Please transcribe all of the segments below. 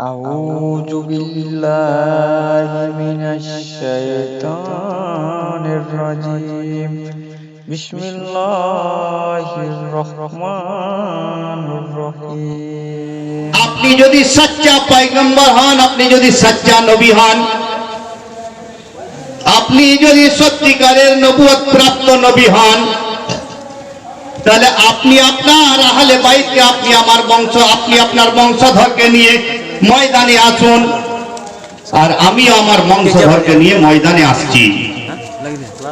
أعوذ بالله من الشيطان الرجيم بسم الله الرحمن الرحيم আপনি যদি সচ্চা পয়গম্বর হন আপনি যদি সচ্চা নবী হন আপনি যদি সত্যিকারের নবুয়ত প্রাপ্ত নবী হন তাহলে আপনি আপনার আহলে বাইতকে আপনি আমার বংশ আপনি আপনার বংশধরকে নিয়ে ময়দানে আসুন। আর আমিও আমার বংশধরকে নিয়ে ময়দানে আসছি।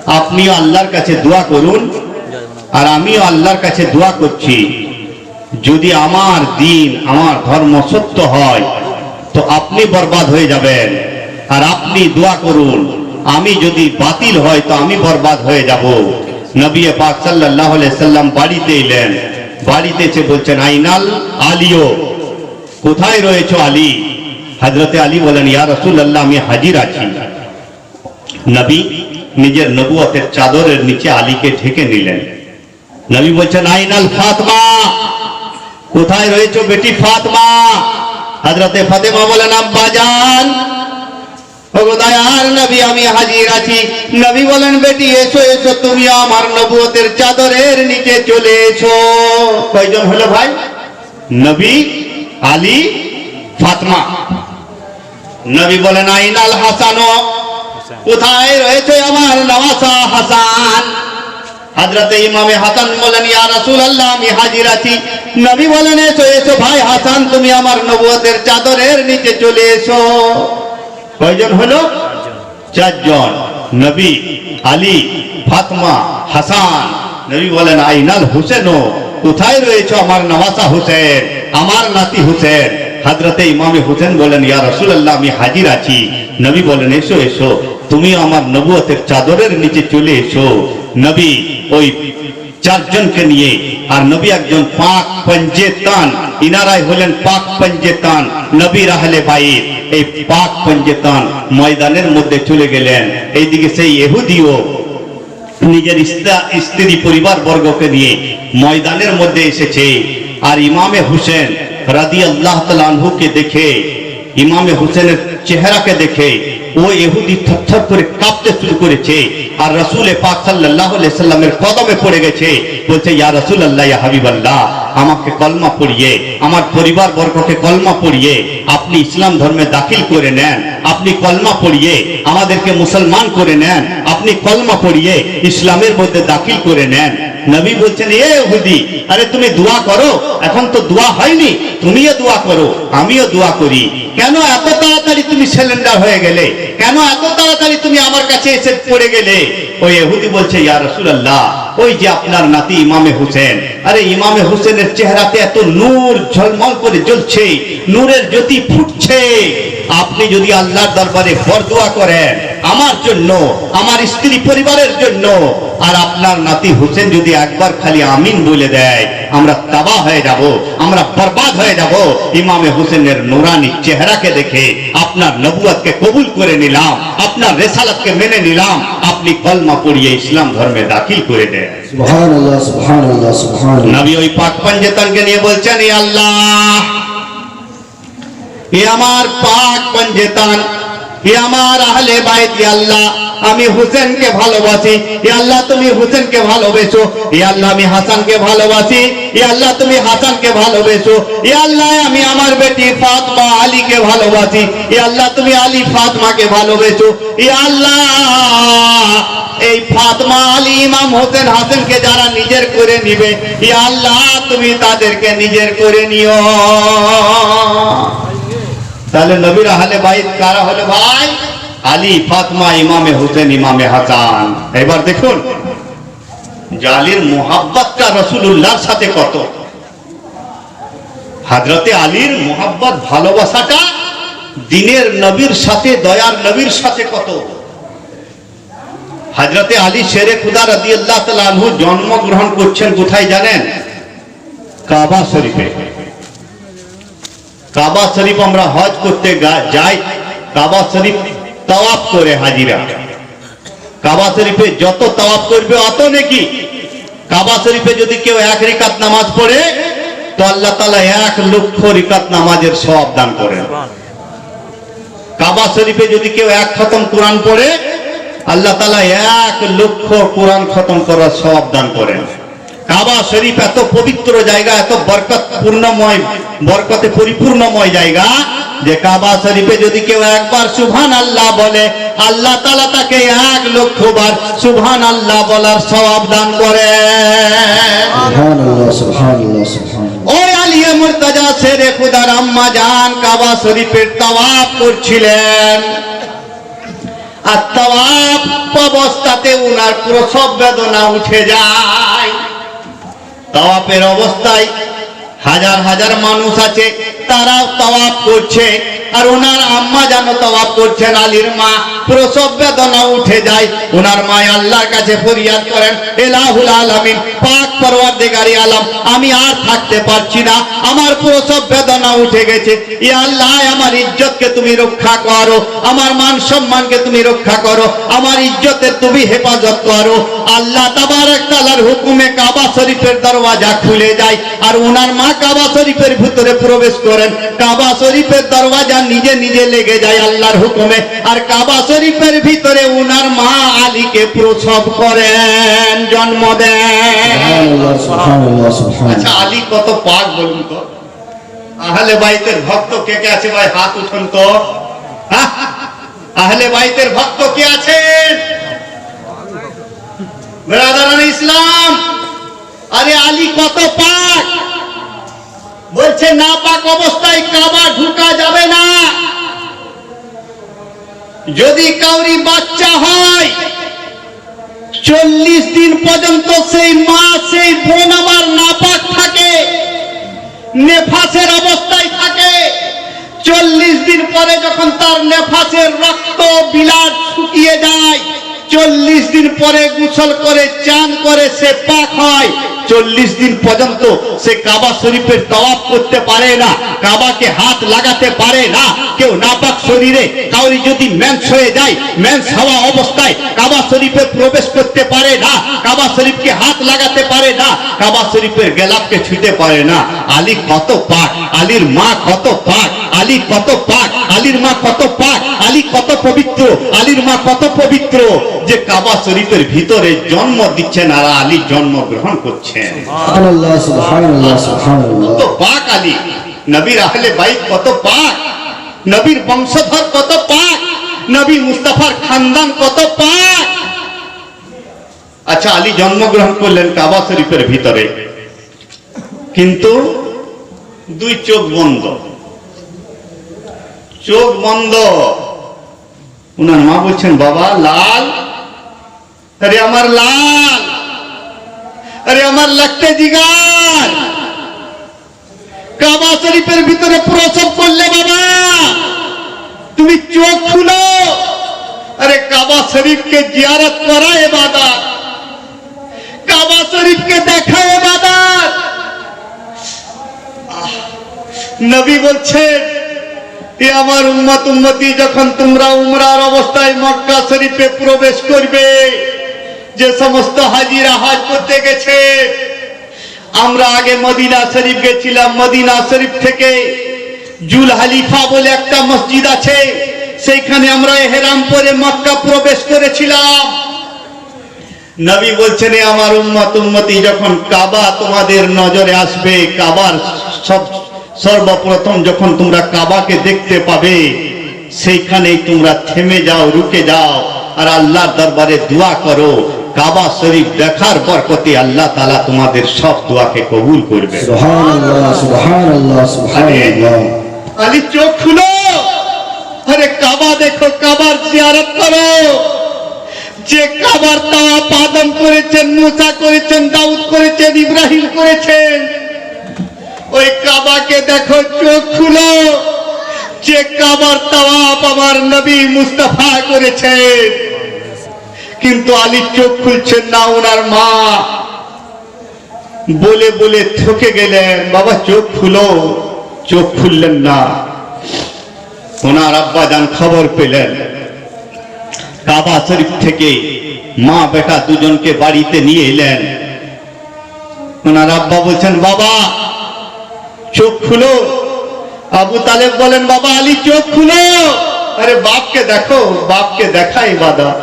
আপনিও আল্লাহর কাছে দোয়া করুন। আর আমিও আল্লাহর কাছে দোয়া করছি। যদি আমার দিন, আমার ধর্ম সত্য হয়, তো আপনি বরবাদ হয়ে যাবেন। আর আপনি দোয়া করুন, আমি যদি বাতিল হয়, তো আমি বরবাদ হয়ে যাব। নবী পাক আলাইহি সাল্লাম বাড়িতে এলেন। বাড়িতে এসে বলছেন, আইনাল আলিও। কোথায় রয়েছো আলী? হযরতে আলী বলেন, ইয়া রাসূলুল্লাহ, আমি হাজির আছি। নবী নিজের নবুয়তের চাদরের নিচে আলীকে ঢেকে নিলেন। নবী বলছেন, আইনাল ফাতমা, কোথায় রয়েছো বেটি ফাতমা? হযরতে ফাতেমা বলেন আব্বাজান ওগো দয়ার নবী, আমি হাজির আছি। নবী বলেন, বেটি, এসো এসো, তুমি আমার নবুয়তের চাদরের নিচে চলে এসো। কয়জন হলো ভাই? নবী আলী ফাতমা। নবী বলেন, আইনাল হাসানো, কোথায় রয়েছে আমার নওয়াসা হাসান? হাসান হাসান চাদরের নিচে চলে এসো। কয়জন হলো? চারজন। নবী, আলী, ফাতমা, হাসান। নবী বলেন, আইনাল হুসেনও, কোথায় রয়েছে আমার নওয়াসা হুসেন? আমার নাতি হুসেন হাজরতে ইমামে হুসেন বলেন, ইয়া রাসূলুল্লাহ, আমি হাজির আছি। নবী বলেন, এসো এসো, তুমি আমার নবুয়তের চাদরের নিচে চলে এসো। নবী ওই চারজনকে নিয়ে, আর নবী একজন পাক পঞ্জেতান ইনারাই হলেন পাক পঞ্জেতান নবী রাহলে বাইর। এই পাক পঞ্জেতান ময়দানের মধ্যে চলে গেলেন। এইদিকে সেই এহুদিও নিজের স্ত্রী পরিবার বর্গকে নিয়ে ময়দানের মধ্যে এসেছে। আর ইমামে হুসেন রাদি আল্লাহ আনহুকে দেখে, ইমামে হুসেনের চেহারাকে দেখে, ও এহুদি থরথর করে কাঁপতে শুরু করেছে আর রসুল পাক সাল্লামের কদমে পড়ে গেছে, বলছে, ইয়া রাসূলুল্লাহ, ইয়া হাবিবাল্লাহ, আমাকে কলমা পড়িয়ে, আমার পরিবার বর্গকে কলমা পড়িয়ে, আপনি ইসলাম ধর্মে দাখিল করে নেন, আপনি কলমা পড়িয়ে, আমাদেরকে মুসলমান করে নেন, আপনি কলমা পড়িয়ে ইসলামের মধ্যে দাখিল করে নেন। নবী বলছেন, এ হুদি আরে তুমি দোয়া করো, এখন তো দোয়া হয়নি, তুমিও দোয়া করো, আমিও দোয়া করি। কেন এত তাড়াতাড়ি তুমি সিলিন্ডার হয়ে গেলে? কেন এত তাড়াতাড়ি তুমি আমার কাছে এসে পড়ে গেলে? ওই এহুদি বলছে, ইয়া রাসূলুল্লাহ, ওই যে আপনার নাতি ইমামে হোসেন, আরে ইমামে হোসেনের চেহারাতে এত নূর ঝলমল করে জ্বলছে, নূরের জ্যোতি ফুটছে আপনি যদি আল্লাহর দরবারে বরদোয়া করেন আমার জন্য আমার স্ত্রী পরিবারের জন্য আর আপনার নাতি হোসেন যদি একবার খালি আমিন বলে দেয় আমরা তাবা হয়ে যাব আমরা বরবাদ হয়ে যাব ইমামে হোসেনের নুরানি চেহারাকে দেখে আপনার নবুয়াতকে কবুল করে নিলাম আপনার রেসালাতকে মেনে নিলাম আপনি কলমা পড়িয়ে ইসলাম ধর্মে দাখিল করে দেন। নবী ওই পাক পঞ্জেতনকে নিয়ে বলছেন "এ আল্লাহ এ আমার পাক পঞ্জেতন এ আমার আহলে বাইত এ আল্লাহ, আমি হুসেনকে ভালোবাসি। এ আল্লাহ, তুমি হুসেনকে ভালোবেসো। এ আল্লাহ, আমি হাসানকে ভালোবাসি। এ আল্লাহ, তুমি হাসানকে ভালোবেসো। এ আল্লাহ, আমি আমার বেটি ফাতমা আলীকে ভালোবাসি। এ আল্লাহ, তুমি আলী ফাতমাকে ভালোবেসো। এ আল্লাহ, এই ফাতমা আলী, ইমাম হোসেন হাসানকে যারা নিজের করে নিবে ই আল্লাহ, তুমি তাদেরকে নিজের করে নিও। তাহলে নবীর আহলে বাইত কারা হলো ভাই? আলী, ফাতমা, ইমামে হোসেন, ইমামে হাসান। এবার দেখুন জালির মোহাব্বতটা রসুলুল্লাহর সাথে কত? হাজরতে আলীর মোহাব্বত ভালোবাসাটা দিনের নবীর সাথে, দয়ার নবীর সাথে কত? হাজরতে আলী শেরে খুদা রাদি আল্লাহ জন্মগ্রহণ করছেন কোথায় জানেন? কাবা শরীফে। কাবা শরীফ আমরা হজ করতে যাই, কাবা শরীফ তাওয়াফ করে হাজিরা। কাবা শরীফে যত তাওয়াফ করবে অত নাকি। কাবা শরীফে যদি কেউ এক রিকাত নামাজ পড়ে, তো আল্লাহ তালা এক লক্ষ রিকাত নামাজের সব দান করেন। কাবা শরীফে যদি কেউ এক খতম কোরআন পড়ে, আল্লাহ তালা এক লক্ষ কোরআন খতম করার সব দান করেন। কাবা শরীফ এত পবিত্র জায়গা এত বরকত পূর্ণময় বরকতে পরিপূর্ণময় জায়গা যে কাবা শরীফে যদি কেউ একবার সুবহান আল্লাহ বলে আল্লাহ তালা তাকে এক লক্ষ বার সুবহান আল্লাহ বলার সওয়াব দান করে. ওই আলিয়া মুর্তাজা শেরে খুদার আম্মা জান কাবা শরীফের তাওয়াফ করছিলেন। আর তাওয়াফ অবস্থাতে উনার প্রসব বেদনা উঠে যায়। তাওয়াফের অবস্থায় হাজার হাজার মানুষ আছে, তারাও তাওয়াফ করছে, আর ওনার আম্মা যেন তাওয়াফ করছেন আলীর মা প্রসব বেদনা উঠে যায়। ওনার মা আল্লাহর কাছে ফরিয়াদ করেন, এলাহুল আলামিন, পাক পরওয়ারদিগারি আলম, আমি আর থাকতে পারছি না, আমার প্রসব বেদনা উঠে গেছে। ই আল্লাহ, আমার ইজ্জতকে তুমি রক্ষা করো, আমার মান সম্মানকে তুমি রক্ষা করো, আমার ইজ্জতের তুমি হেফাজত করো। আল্লাহ তাবারক তাআলার হুকুমে কাবা শরীফের দরওয়াজা খুলে যায়, আর ওনার মা কাবা শরীফের ভিতরে প্রবেশ করেন। কাবা শরীফের দরওয়াজা নিজে নিজে লেগে যায় আল্লাহর হুকুমে। আর কাবা শরীফের ভিতরে ওনার মা আলীকে প্রসব করেন জন্ম দেন। আচ্ছা আলী কত পাক বলুন তো। আহলে বাইতের ভক্ত কে কে আছে ভাই? হাত উঠুন তো? আহলে বাইতের ভক্ত কে আছেন বেরাদারান ইসলাম। আরে আলী কত পাক? বলছে না পাক অবস্থায় কাবা ঢুকা যাবে না। যদি কাউরি বাচ্চা হয়, চল্লিশ দিন পর্যন্ত সেই মা, সেই বোন আমার নাপাক থাকে, নেফাসের অবস্থায় থাকে। চল্লিশ দিন পরে যখন তার নেফাসের রক্ত, বিলাস শুকিয়ে যায়, চল্লিশ দিন পরে গুছল করে, চান করে সে পাক হয়। চল্লিশ দিন পর্যন্ত সে কাবা শরীফের তওয়াফ করতে পারে না, কাবাকে হাত লাগাতে পারে না। কেউ নাপাক শরীরে কাউরি যদি মেন্স হয়ে যায় মেন্স হওয়া অবস্থায় কাবা শরীফে প্রবেশ করতে পারে না, কাবা শরীফকে হাত লাগাতে পারে না, কাবা শরীফের গেলাপকে ছুঁতে পারে না। আলী কত পাক, আলীর মা কত পাক আলী কত পাক? আলীর মা কত পাক? আলী কত পবিত্র? আলীর মা কত পবিত্র? যে কাবা শরীফের ভিতরে জন্ম দিচ্ছেন আর আলী জন্মগ্রহণ করছেন। Subhanallah, Subhanallah, কত পাক আলী? নবীর আহলে বাইত কত পাক? নবীর বংশধর কত পাক? নবী মুস্তাফার খানদান কত পাক? আচ্ছা আলী জন্মগ্রহণ করলেন কাবা শরীফের ভিতরে। কিন্তু দুই চোখ বন্ধ। চোখ বন্ধ। উনার মা বলছেন, বাবা, লাল? আরে আমার লাল। আরে আমার লাগতে জিগার। কাবা শরীফের ভিতরে প্রসব করলে বাবা, তুমি চোখ খুলো। আরে কাবা শরীফকে জিয়ারত করা এবাদত কাবা শরীফকে দেখা এবাদত নবী বলছেন আমার উম্মত, উম্মতি যখন তোমরা উমরার অবস্থায় মক্কা শরীফে প্রবেশ করবে, যে সমস্ত হাজিরা হজ করতে গেছে, আমরা আগে মদিনা শরীফ গেছিলাম। মদিনা শরীফ থেকে জুল হালিফা বলে একটা মসজিদ আছে, সেইখানে আমরা হেরাম পরে মক্কা প্রবেশ করেছিলাম। নবী বলছেন আমার উম্মত, উম্মতি, যখন কাবা তোমাদের নজরে আসবে, কাবার সব সর্বপ্রথম যখন তোমরা কাবাকে দেখতে পাবে সেইখানেই তোমরা থেমে যাও রুকে যাও আর আল্লাহর দরবারে দোয়া করো। কাবা শরীফ দেখার বরকতে আল্লাহ তালা তোমাদের সব দোয়াকে কবুল করবে. আলি চোখ খুলো। আরে কাবা দেখো কাবার জিয়ারত করো। যে কাবার তাওয়া পাদম করেছেন মুসা করেছেন দাউদ করেছেন ইব্রাহিম করেছেন ওই কাবাকে দেখো, চোখ খুলো। যে কাবার তাওয়াপ আমার নবী মুস্তাফা করেছেন। কিন্তু আলী চোখ খুলছেন না ওনার মা। বলে বলে থকে গেলেন, বাবা, চোখ খুলো। চোখ খুললেন না। ওনার আব্বা যান খবর পেলেন। কাবা শরীফ থেকে মা বেটা দুজনকে বাড়িতে নিয়ে এলেন। ওনার আব্বা বলছেন, বাবা চোখ খুলো। আবু তালেব বলেন, বাবা আলী, চোখ খুলো। আরে, বাপকে দেখো, বাপকে দেখা ইবাদত।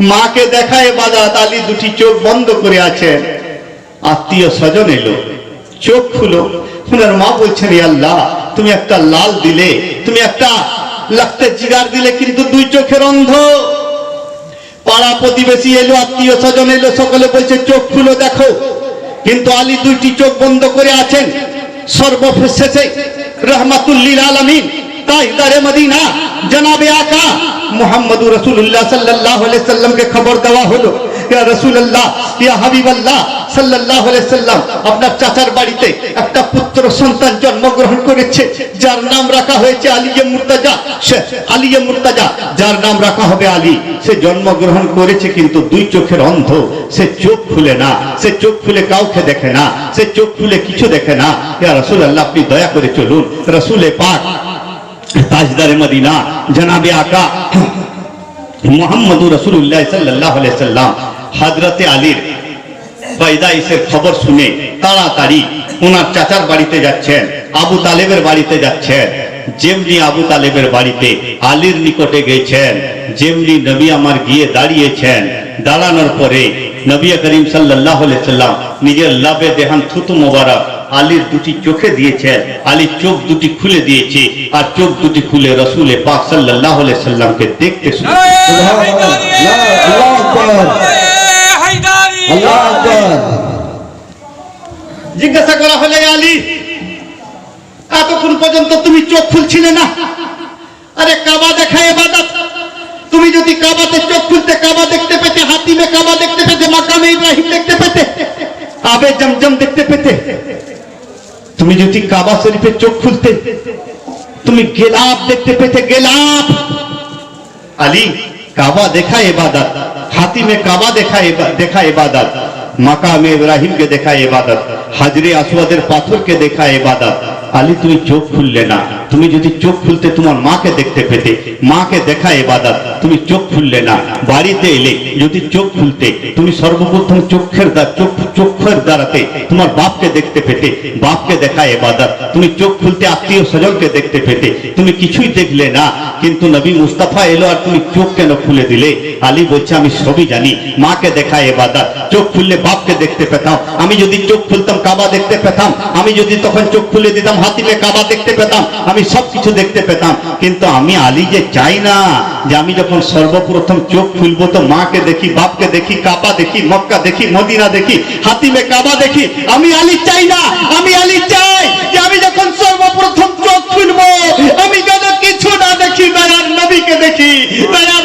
মাকে দেখায় ইবাদত। আলী দুটি চোখ বন্ধ করে আছেন। আত্মীয় স্বজন এলো। চোখ খুলো। ওনার মা বলছেন আল্লাহ, তুমি একটা লাল দিলে, তুমি একটা লাখতে জিগার দিলে, কিন্তু দুই চোখের অন্ধ। পাড়া প্রতিবেশী এলো, আত্মীয় স্বজন এলো, সকলে বলছে, চোখ খুলো, দেখো। কিন্তু আলী দুইটি চোখ বন্ধ করে আছেন। সর্বশেষে রহমাতুল্লিল আলমিন তাইদারে মদিনা। জনাবে আকা। মোহাম্মদ রসুল্লাহ সাল্লাহ সাল্লামকে খবর দেওয়া হলো। ইয়া রসুল্লাহ ইয়া হাবিবাল্লাহ সাল্লাহ সাল্লাম, আপনার চাচার বাড়িতে একটা পুত্র সন্তান জন্মগ্রহণ করেছে। যার নাম রাখা হয়েছে আলিয়ে মুর্তাজা। সে আলিয়ে মুর্তাজা, যার নাম রাখা হবে আলী। সে জন্মগ্রহণ করেছে কিন্তু দুই চোখের অন্ধ। সে চোখ খুলে না। সে চোখ খুলে কাউকে দেখে না। সে চোখ খুলে কিছু দেখে না। ইয়া রসুল আল্লাহ আপনি দয়া করে চলুন। রসুলে পাক তাজদারে মদিনা জনাবে আকা মোহাম্মদ রসুল্লাহ সাল্লাহ সাল্লাম হাজরতে আলীর পয়দাইশের খবর শুনে তাড়াতাড়ি ওনার চাচার বাড়িতে যাচ্ছেন আবু তালেবের বাড়িতে যাচ্ছেন যেমনি আবু তালেবের বাড়িতে আলীর নিকটে গেছেন যেমনি নবী আমার গিয়ে দাঁড়িয়েছেন দাঁড়ানোর পরে নবী করিম সাল্লাহ সাল্লাম নিজের লাভে দেহান থুতু মোবারক আলীর দুটি চোখে দিয়েছেন আলীর চোখ দুটি খুলে দিয়েছে আর চোখ দুটি খুলে রসুলে পাক সাল্লাহ সাল্লামকে দেখতে শুরু আল্লাহ আকবার আল্লাহ আকবার। জিজ্ঞাসা করা হলে আলী এতক্ষণ পর্যন্ত তুমি চোখ খুলছিলে না? আরে কাবা দেখা এবাদত তুমি যদি কাবাতে চোখ খুলতে কাবা দেখতে পেতে হাতিমে কাবা দেখতে পেতে মাকামে ইব্রাহিম দেখতে পেতে আবে জমজম দেখতে পেতে তুমি যদি কাবা শরীফে চোখ খুলতে, তুমি গেলাপ দেখতে পেতে গেলাপ। আলী, কাবা দেখা ইবাদত হাতিমে কাবা দেখা ইবা- দেখা ইবাদত মাকামে ইব্রাহিমকে দেখা ইবাদত হাজরে আসওয়াদের পাথরকে দেখা ইবাদত আলী, তুমি চোখ খুললে না। তুমি যদি চোখ খুলতে তোমার মাকে দেখতে পেতে, মাকে দেখা ইবাদত তুমি চোখ খুললে না। বাড়িতে এলে যদি চোখ খুলতে, তুমি সর্বপ্রথম চোখের চোখ, চোখের দ্বারাতে তোমার বাপকে দেখতে পেতে, বাপকে দেখা ইবাদত তুমি চোখ খুলতে আত্মীয় স্বজনকে দেখতে পেতে, তুমি কিছুই দেখলে না। কিন্তু নবী মুস্তাফা এলো আর তুমি চোখ কেন খুলে দিলে? আলী বলছে, আমি সবই জানি, মাকে দেখা এবাদত। চোখ খুললে বাপকে দেখতে পেতাম। আমি যদি চোখ খুলতাম, কাবা দেখতে পেতাম। আমি যদি তখন চোখ খুলে দিতাম, হাতিমে কাবা দেখতে পেতাম। আমি সব কিছু দেখতে পেতাম। কিন্তু আমি আলী যে চাই না, যে আমি যখন সর্বপ্রথম চোখ খুলবো তো মাকে দেখি, বাপকে দেখি কাপা দেখি, মক্কা দেখি, মদিনা দেখি, হাতিমে কাবা দেখি, আমি আলী চাই না, আমি আলী চাই যে আমি যখন সর্বপ্রথম চোখ খুলবো, আমি যেন কিছু না দেখি, দয়ার নবীকে দেখি, দয়ার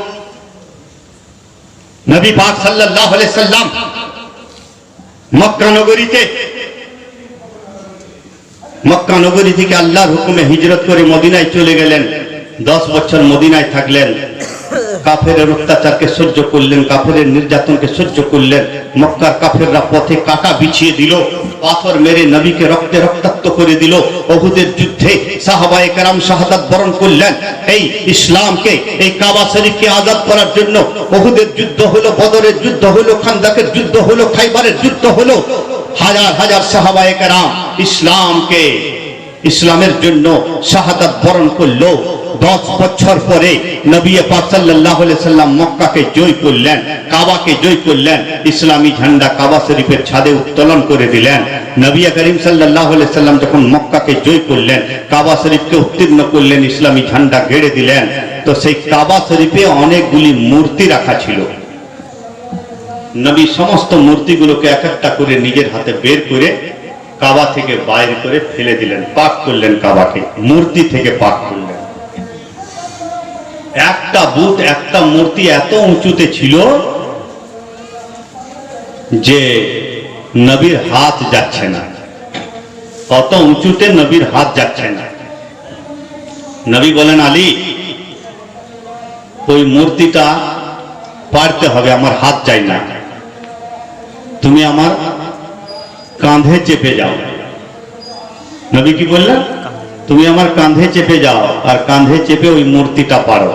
নবী পাক সাল্লাহ সাল্লাম মক্কা নগরীতে, মক্কা নগরী থেকে আল্লাহর হুকুমে হিজরত করে মদিনায় চলে গেলেন। দশ বছর মদিনায় থাকলেন। কাফেরের অত্যাচারকে সহ্য করলেন, কাফেরের নির্যাতনকে সহ্য করলেন। মক্কার কাফেররা পথে কাটা বিছিয়ে দিল, পাথর মেরে নবীকে রক্তে রক্তাক্ত করে দিল। অহুদের যুদ্ধে সাহাবায়ে কেরাম শাহাদাত বরণ করলেন। এই ইসলামকে, এই কাবা শরীফকে আজাদ করার জন্য অহুদের যুদ্ধ হলো বদরের যুদ্ধ হলো, খান্দাকের যুদ্ধ হলো, খাইবারের যুদ্ধ হলো। হাজার হাজার সাহাবায়ে কেরাম ইসলামকে, ইসলামের জন্য শাহাদাত বরণ করল। দশ বছর পরে নবী পাক সাল্লাল্লাহু আলাইহি সাল্লাম মক্কাকে জয় করলেন, কাবাকে জয় করলেন, ইসলামী ঝান্ডা কাবা শরীফের ছাদে উত্তোলন করে দিলেন। নবী করিম সাল্লাম যখন মক্কাকে জয় করলেন, কাবা শরীফকে উত্তীর্ণ করলেন, ইসলামী ঝান্ডা গেড়ে দিলেন, তো সেই কাবা শরীফে অনেকগুলি মূর্তি রাখা ছিল। নবী সমস্ত মূর্তিগুলোকে এক একটা করে নিজের হাতে বের করে কাবা থেকে বাইরে করে ফেলে দিলেন, পাক করলেন কাবাকে, মূর্তি থেকে পাক করলেন। একটা বুথ একটা মূর্তি এত উঁচুতে ছিল যে নবীর হাত যাচ্ছে না। কত উঁচুতে নবীর হাত যাচ্ছে না। নবী বলেন, আলী, ওই মূর্তিটা পারতে হবে, আমার হাত চাই না। তুমি আমার কাঁধে চেপে যাও। নবী কি বললেন? তুমি আমার কাঁধে চেপে যাও, আর কাঁধে চেপে ওই মূর্তিটা পারো।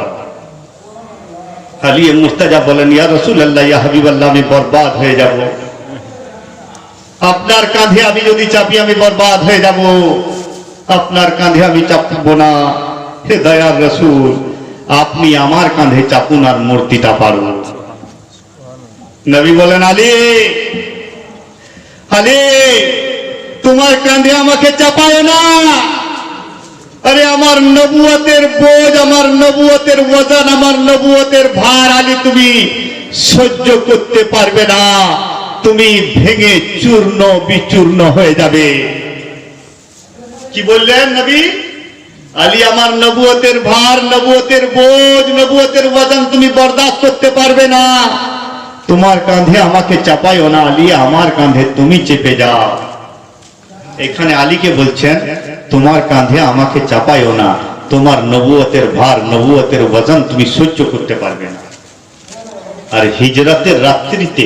খালি মুস্তাজা বলেন, ইয়া রসুল আল্লাহ ইয়া হাবিব আল্লাহ আমি বরবাদ হয়ে যাব। আপনার কাঁধে আমি যদি চাপি, আমি বরবাদ হয়ে যাব। আপনার কাঁধে আমি চাপবো না। হে দয়ার রসুল, আপনি আমার কাঁধে চাপুন আর মূর্তিটা পারুন। নবী বলেন, আলী আলী, তোমার কাঁধে আমাকে চাপায় না। আরে আমার নবুয়তের বোঝ, আমার নবুয়তের ওজন, আমার নবুয়তের ভার আলী তুমি সহ্য করতে পারবে না। তুমি ভেঙে চূর্ণ বিচূর্ণ হয়ে যাবে। কি বললেন নবী? আলী, আমার নবুয়তের ভার, নবুয়তের বোঝ, নবুয়তের ওজন তুমি বরদাস্ত করতে পারবে না। তোমার কাঁধে আমাকে চাপাইও না আলী, আমার কাঁধে তুমি চেপে যাও। এখানে আলীকে বলছেন, তোমার কাঁধে আমাকে চাপাইও না। তোমার নবুয়তের ভার, নবুয়তের ওজন তুমি সহ্য করতে পারবে না। আর হিজরতের রাত্রিতে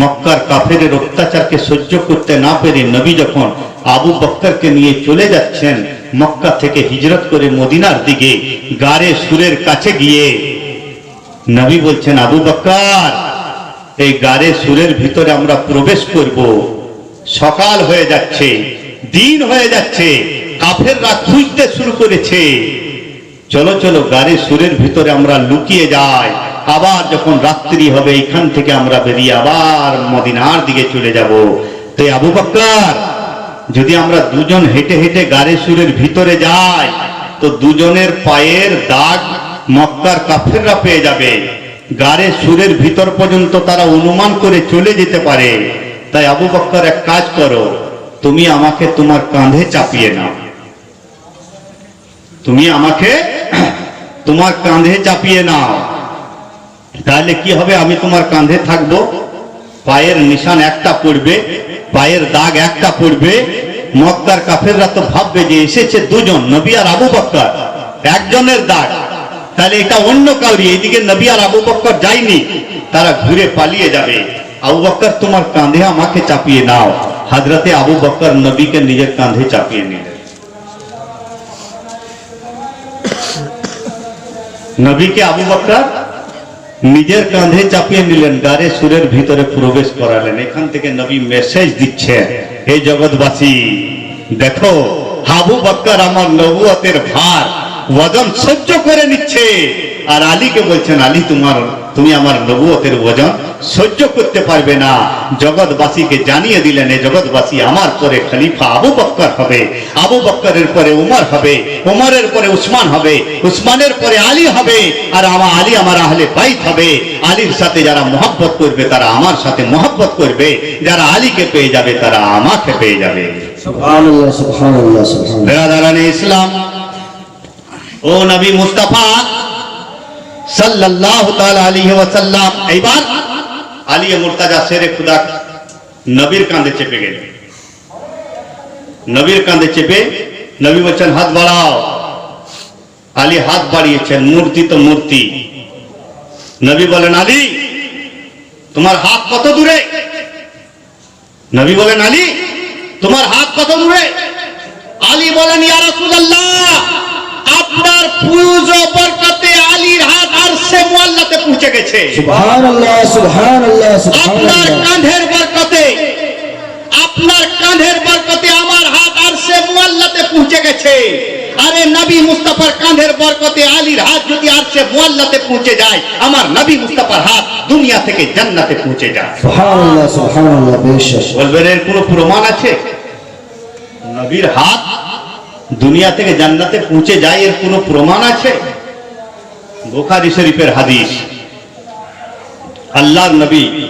মক্কার কাফেরের অত্যাচারকে সহ্য করতে না পেরে নবী যখন আবু বক্করকে নিয়ে চলে যাচ্ছেন, মক্কা থেকে হিজরত করে মদিনার দিকে, গারে সুরের কাছে গিয়ে নবী বলছেন, আবু বক্কর, এই গারে সুরের ভিতরে আমরা প্রবেশ করব। সকাল হয়ে যাচ্ছে, দিন হয়ে যাচ্ছে, কাফেররা খুঁজতে শুরু করেছে। চলো চলো গাড়ি সুরের ভিতরে আমরা লুকিয়ে যাই। আবার যখন রাত্রি হবে, এখান থেকে আমরা বেরিয়ে আবার মদিনার দিকে চলে যাব। তো আবু বক্কর যদি আমরা দুজন হেঁটে হেঁটে গাড়ি সুরের ভিতরে যাই, তো দুজনের পায়ের দাগ মক্কার কাফেররা পেয়ে যাবে। গাড়ে সুরের ভিতর পর্যন্ত তারা অনুমান করে চলে যেতে পারে। তাই আবু বক্কর এক কাজ করো, তুমি আমাকে তোমার কাঁধে চাপিয়ে নাও। তুমি আমাকে তোমার কাঁধে চাপিয়ে নাও। তাহলে কি হবে? আমি তোমার কাঁধে থাকব। পায়ের নিশান একটা পড়বে, পায়ের দাগ একটা পড়বে। মক্কার কাফেররা তো ভাববে যে এসেছে দুজন, নবী আর আবু বক্কর একজনের দাগ। তাহলে এটা অন্য কাউরি এইদিকে নবী আর আবু বক্কর যায়নি, তারা ঘুরে পালিয়ে যাবে। আবু বক্কর তোমার কাঁধে আমাকে চাপিয়ে নাও। হাজরতে আবু বক্কর নবীকে নিজের কাঁধে চাপিয়ে নিলেন। নবীকে আবু বক্কর নিজের কাঁধে চাপিয়ে নিলেন গারে সুরের ভিতরে প্রবেশ করালেন। এখান থেকে নবী মেসেজ দিচ্ছে, হে জগৎবাসী, দেখো হাবু বক্কর আমার নবুয়তের ভার, ওজন সহ্য করে নিচ্ছে। আর আলীকে বলছেন, আলী, তোমার তুমি আমার নবুয়তের ওজন সহ্য করতে পারবে না। জগৎবাসীকে জানিয়ে দিলেন এ জগৎবাসী আমার পরে খলিফা আবু বক্কর হবে আবু বক্করের পরে উমর হবে উমরের পরে উসমান হবে উসমানের পরে আলী হবে আর আমার আলী আমার আহলে বাইত হবে। আলীর সাথে যারা মোহাব্বত করবে তারা আমার সাথে মোহাব্বত করবে। যারা আলীকে পেয়ে যাবে তারা আমাকে পেয়ে যাবে। ইসলাম ও নবী মুস্তাফা সাল্লাল্লাহু তাআলা আলাইহি ওয়াসাল্লাম। এইবার আলী মুর্তাজা শেরে খুদা নবীর কাঁধে চেপে গেল। নবীর কাঁধে চেপে নবী বলছেন, হাত বাড়াও। আলী হাত বাড়িয়েছেন, মূর্তি তো মূর্তি। নবী বলেন, আলী, তোমার হাত কত দূরে? নবী বলেন, আলী, তোমার হাত কত দূরে? আলী বলেন, ইয়া রাসূলুল্লাহ। আপনার পুজো বরকতে আলীর হাত আর সে মুআল্লাতে পৌঁছে গেছে। সুবহানাল্লাহ সুবহানাল্লাহ আপনার কাঁধের বরকতে আপনার কাঁধের বরকতে আমার হাত আর সে মুআল্লাতে পৌঁছে গেছে। আরে নবী মুস্তাফার কাঁধের বরকতে আলীর হাত যদি আর সে মুআল্লাতে পৌঁছে যায় আমার নবী মুস্তাফার হাত দুনিয়া থেকে জান্নাতে পৌঁছে যায়। সুবহানাল্লাহ সুবহানাল্লাহ বেশক বলবেন এর কোনো প্রমাণ আছে? নবীর হাত দুনিয়া থেকে জান্নাতে পৌঁছে যায় এর কোনো প্রমাণ আছে? বোখারি শরীফের হাদিস। আল্লাহর নবী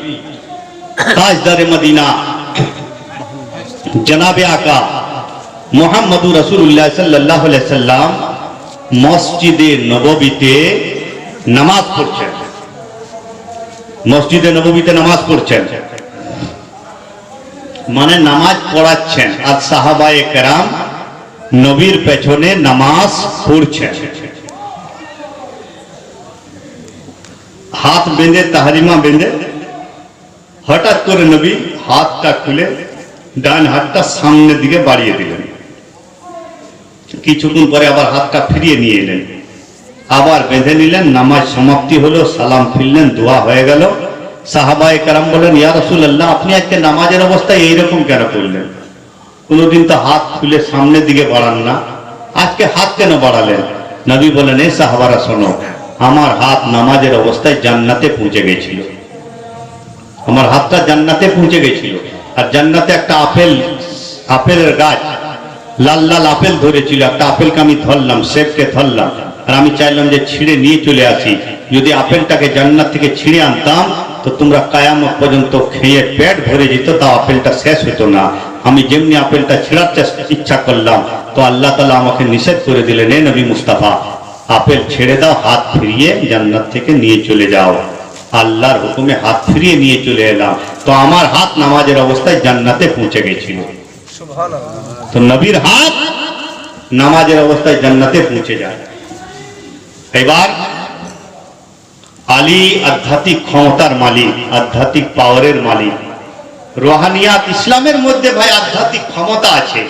তাজদারে মদিনা, জনাবে আকা মোহাম্মদুর রসুল্লাহ সাল্লাহ সাল্লাম মসজিদে নববীতে নামাজ পড়ছেন। মসজিদে নববীতে নামাজ পড়ছেন। মানে নামাজ পড়াচ্ছেন। আর সাহাবায়ে কেরাম নবীর পেছনে নামাজ পড়ছেন হাত বেঁধে, তাহারিমা বেঁধে, হঠাৎ করে নবী হাতটা খুলে ডান হাতটা সামনের দিকে বাড়িয়ে দিলেন। কিছুক্ষণ পরে আবার হাতটা ফিরিয়ে নিয়ে এলেন। আবার বেঁধে নিলেন, নামাজ সমাপ্তি হলো, সালাম ফিরলেন, দোয়া হয়ে গেল। সাহাবায়ে কারাম বলেন, ইয়া রাসূলুল্লাহ, আপনি আজকে নামাজের অবস্থায় এইরকম কেন করলেন? কোনোদিন তো হাত খুলে সামনের দিকে বাড়ান না। আজকে হাত কেন বাড়ালেন? নবী বলেন এ সাহাবারা, শোনো, আমার হাত নামাজের অবস্থায় জান্নাতে পৌঁছে গেছিল। আমার হাতটা জান্নাতে পৌঁছে গেছিল। আর জান্নাতে একটা আপেল, আপেলের গাছ, লাল লাল আপেল ধরেছিল। একটা আপেলকে আমি ধরলাম সেবকে ধরলাম। আর আমি চাইলাম যে ছিঁড়ে নিয়ে চলে আসি। যদি আপেলটাকে জান্নাত থেকে ছিঁড়ে আনতাম তো তোমরা কায়ামত পর্যন্ত খেয়ে পেট ভরে যেত তা আপেলটা শেষ হতো না। আমি যেমনি আপেলটা ছিঁড়ার ইচ্ছা করলাম তো আল্লাহ তালা আমাকে নিষেধ করে দিলেন এ নবী মুস্তাফা আপেল ছেড়ে দাও হাত ফিরিয়ে জান্নাত থেকে নিয়ে চলে যাও। আল্লাহর হুকুমে হাত ফিরিয়ে নিয়ে চলে এলাম। তো আমার হাত নামাজের অবস্থায় জান্নাতে পৌঁছে গেছিল। তো নবীর হাত নামাজের অবস্থায় জান্নাতে পৌঁছে যায়। এবার আলী আধ্যাত্মিক ক্ষমতার মালিক, আধ্যাত্মিক পাওয়ারের মালিক। রোহানিয়াত ইসলামের মধ্যে ভাই আধ্যাত্মিক ক্ষমতা আছে।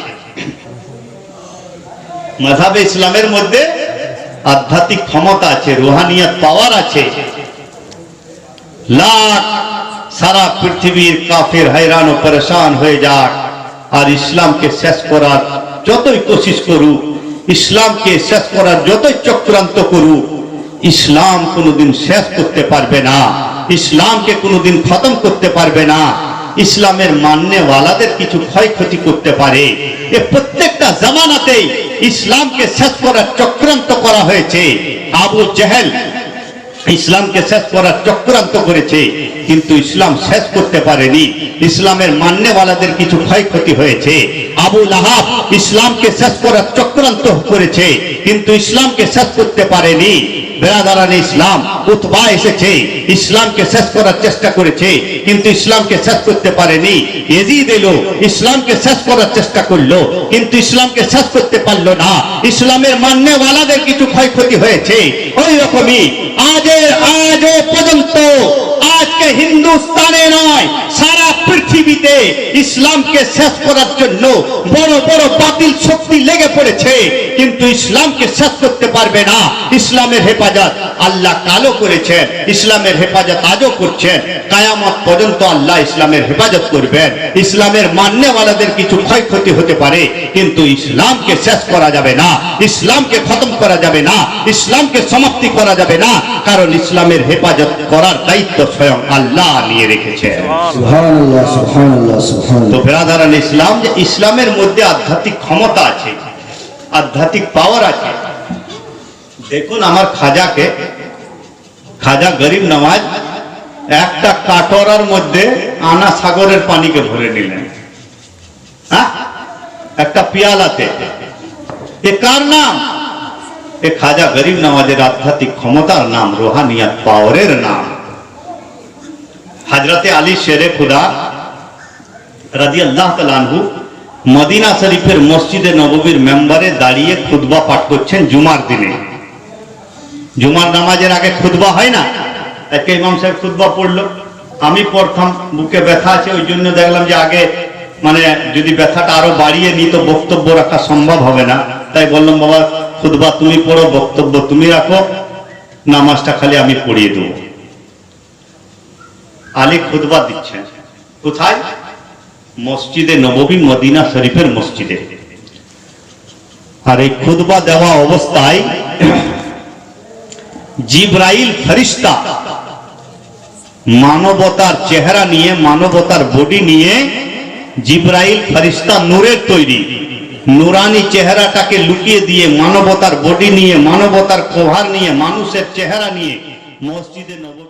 মাধাবে ইসলামের মধ্যে আধ্যাত্মিক ক্ষমতা আছে, রোহানিয়াত পাওয়ার আছে। লাখ সারা পৃথিবীর কাফের হয়রান ও পরেশান হয়ে যাক আর ইসলামকে শেষ করার যতই কোশিশ করুক, ইসলামকে শেষ করার যতই চক্রান্ত করুক ইসলাম কোনোদিন শেষ করতে পারবে না। ইসলামকে কোনোদিন খতম করতে পারবে না। ইসলামের মান্যওয়ালাদের কিছু ক্ষয়ক্ষতি করতে পারে। এ প্রত্যেকটা জামানাতেই ইসলামকে শেষ করার চক্রান্ত করা হয়েছে। আবু জেহেল ইসলামকে শেষ করার চক্রান্ত করেছে, কিন্তু ইসলাম শেষ করতে পারেনি। ইসলামের মান্যওয়ালাদের কিছু ক্ষয়ক্ষতি হয়েছে। আবু লাহাব ইসলামকে শেষ করার চক্রান্ত করেছে, কিন্তু ইসলামকে শেষ করতে পারেনি। ইসলাম, উতবা এসেছে, ইসলামকে শেষ করার চেষ্টা করেছে, কিন্তু ইসলামকে শেষ করতে পারেনি। এলো, ইসলামকে শেষ করার চেষ্টা করল, কিন্তু ইসলামকে শেষ করতে পারল না। ইসলামের মান্যওয়ালাদের কিছু ক্ষয়ক্ষতি হয়েছে। ওই রকমই আজের আজও পর্যন্ত আজকে হিন্দুস্তানে নয়, সারা পৃথিবীতে ইসলামকে শেষ করার জন্য বড় বড় বাতিল শক্তি লেগে পড়েছে, কিন্তু ইসলামকে শেষ করতে পারবে না। ইসলামের হেফাজত আল্লাহ কালো করেছেন, ইসলামের হেফাজত আজও করছেন। কায়ামত পর্যন্ত আল্লাহ ইসলামের হেফাজত করবেন। ইসলামের মান্যওয়ালাদের কিছু ক্ষয়ক্ষতি হতে পারে, কিন্তু ইসলামকে শেষ করা যাবে না। ইসলামকে খতম করা যাবে না। ইসলামকে সমাপ্তি করা যাবে না। কারণ ইসলামের হেফাজত করার দায়িত্ব স্বয়ং আল্লাহ নিয়ে রেখেছেন সুবহানাল্লাহ তো সুবহানাল্লাহ ইসলাম যে ইসলামের মধ্যে আধ্যাত্মিক ক্ষমতা আছে আধ্যাত্মিক পাওয়ার আছে দেখুন আমার খাজাকে খাজা গরিব নামাজ একটা কাটোরার মধ্যে আনা সাগরের পানিকে ভরে নিলেন। হ্যাঁ? একটা পিয়ালাতে। এ কার নাম? এ খাজা গরিব নওয়াজের আধ্যাত্মিক ক্ষমতার নাম, রোহানিয়াত পাওয়ারের নাম। হাজরতে আলী শেরে খুদা রাজি আল্লাহ তালানহু মদিনা শরীফের মসজিদে নববীর মেম্বারে দাঁড়িয়ে খুতবা পাঠ করছেন জুমার দিনে। জুমার নামাজের আগে খুতবা হয় না? একে ইমাম সাহেব খুদবা পড়ল। আমি পড়তাম, বুকে ব্যথা আছে, ওই জন্য দেখলাম যে আগে মানে যদি ব্যথাটা আরও বাড়িয়ে নিই তো বক্তব্য রাখা সম্ভব হবে না। তাই বললাম, বাবা খুতবা তুমি পড়ো, বক্তব্য তুমি রাখো, নামাজটা খালি আমি পড়িয়ে দেবো। আলী খুতবা দিচ্ছেন। কোথায়? মসজিদে নববী মদিনা শরীফের মসজিদে। আর এই খুতবা দেওয়া অবস্থায় জিব্রাইল ফরিস্তা মানবতার চেহারা নিয়ে, মানবতার বডি নিয়ে জিব্রাইল ফরিস্তা নূরের তৈরি। নুরানি চেহারাটাকে লুকিয়ে দিয়ে মানবতার বডি নিয়ে, মানবতার কোভার নিয়ে, মানুষের চেহারা নিয়ে মসজিদে নববী